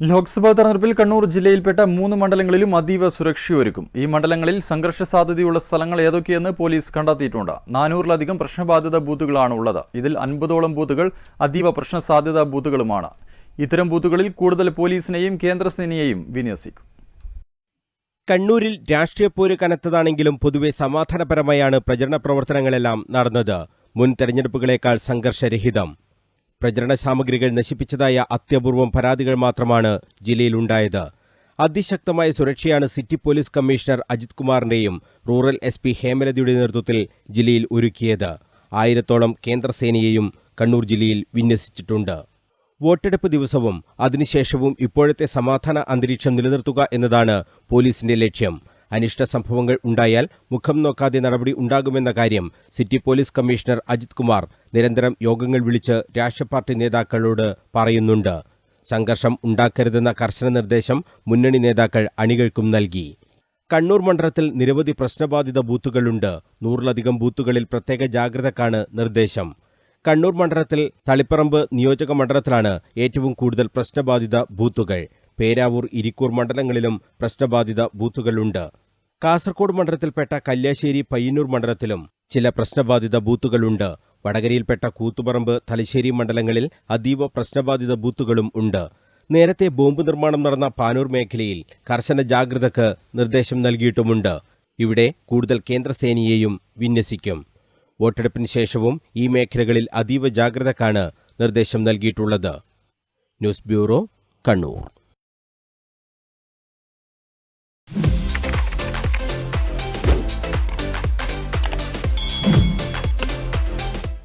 ലോക്സഭാ തെരഞ്ഞെടുപ്പിൽ കണ്ണൂർ ജില്ലയിൽപ്പെട്ട മൂന്ന് മണ്ഡലങ്ങളിലും അതീവ സുരക്ഷയൊരുക്കും ഈ മണ്ഡലങ്ങളിൽ സംഘർഷ സാധ്യതയുള്ള സ്ഥലങ്ങൾ ഏതൊക്കെയെന്ന് പോലീസ് കണ്ടെത്തിയിട്ടുണ്ട്. നാനൂറിലധികം പ്രശ്നബാധിത ബൂത്തുകളാണ് ഉള്ളത്. ഇതിൽ അൻപതോളം ബൂത്തുകൾ അതീവ പ്രശ്ന സാധ്യതാ ബൂത്തുകളുമാണ്. ഇത്തരം ബൂത്തുകളിൽ കൂടുതൽ പോലീസിനെയും കേന്ദ്രസേനയെയും വിന്യസിക്കും. കണ്ണൂരിൽ രാഷ്ട്രീയ പോര് കനത്തതാണെങ്കിലും പൊതുവെ സമാധാനപരമായാണ് പ്രചരണ പ്രവർത്തനങ്ങളെല്ലാം നടന്നത്. മുൻ തെരഞ്ഞെടുപ്പുകളേക്കാൾ സംഘർഷരഹിതം. പ്രചരണ സാമഗ്രികൾ നശിപ്പിച്ചതായ അത്യപൂർവം പരാതികൾ മാത്രമാണ് ജില്ലയിലുണ്ടായത്. അതിശക്തമായ സുരക്ഷയാണ് സിറ്റി പോലീസ് കമ്മീഷണർ അജിത് കുമാറിന്റെയും റൂറൽ എസ് പി ഹേമലതയുടെ നേതൃത്വത്തിൽ ജില്ലയിൽ ഒരുക്കിയത്. ആയിരത്തോളം കേന്ദ്രസേനയെയും കണ്ണൂർ ജില്ലയിൽ വിന്യസിച്ചിട്ടുണ്ട്. വോട്ടെടുപ്പ് ദിവസവും അതിനുശേഷവും ഇപ്പോഴത്തെ സമാധാന അന്തരീക്ഷം നിലനിർത്തുക എന്നതാണ് പോലീസിന്റെ ലക്ഷ്യം. അനിഷ്ട സംഭവങ്ങൾ ഉണ്ടായാൽ മുഖം നോക്കാതെ നടപടി ഉണ്ടാകുമെന്ന കാര്യം city police commissioner Ajith Kumar നിരന്തരം യോഗങ്ങൾ വിളിച്ച് രാഷ്ട്രപാർട്ടി നേതാക്കളോട് പറയുന്നുണ്ട്. സംഘർഷം ഉണ്ടാക്കരുതെന്ന കർശന നിർദ്ദേശം മുന്നണി നേതാക്കൾ അണികൾക്കും നൽകി. കണ്ണൂർ മണ്ഡലത്തിൽ നിരവധി പ്രശ്നബാധിത ബൂത്തുകളുണ്ട്. നൂറിലധികം ബൂത്തുകളിൽ പ്രത്യേക ജാഗ്രതക്കാണ് നിർദ്ദേശം. കണ്ണൂർ മണ്ഡലത്തിൽ തളിപ്പറമ്പ് നിയോജക മണ്ഡലത്തിലാണ് ഏറ്റവും കൂടുതൽ പ്രശ്നബാധിത ബൂത്തുകൾ. പേരാവൂർ ഇരിക്കൂർ മണ്ഡലങ്ങളിലും പ്രശ്നബാധിത ബൂത്തുകളുണ്ട്. കാസർഗോഡ് മണ്ഡലത്തിൽപ്പെട്ട കല്യാശ്ശേരി പയ്യന്നൂർ മണ്ഡലത്തിലും ചില പ്രശ്നബാധിത ബൂത്തുകളുണ്ട്. വടകരയിൽപ്പെട്ട കൂത്തുപറമ്പ് തലശ്ശേരി മണ്ഡലങ്ങളിൽ അതീവ പ്രശ്നബാധിത ബൂത്തുകളും ഉണ്ട്. നേരത്തെ ബോംബ് നിർമ്മാണം നടന്ന പാനൂർ മേഖലയിൽ കർശന ജാഗ്രതക്ക് നിർദ്ദേശം നൽകിയിട്ടുമുണ്ട്. ഇവിടെ കൂടുതൽ കേന്ദ്രസേനയെയും വിന്യസിക്കും. വോട്ടെടുപ്പിന് ശേഷവും ഈ മേഖലകളിൽ അതീവ ജാഗ്രതക്കാണ് നിർദ്ദേശം നൽകിയിട്ടുള്ളത്. News bureau Kannur.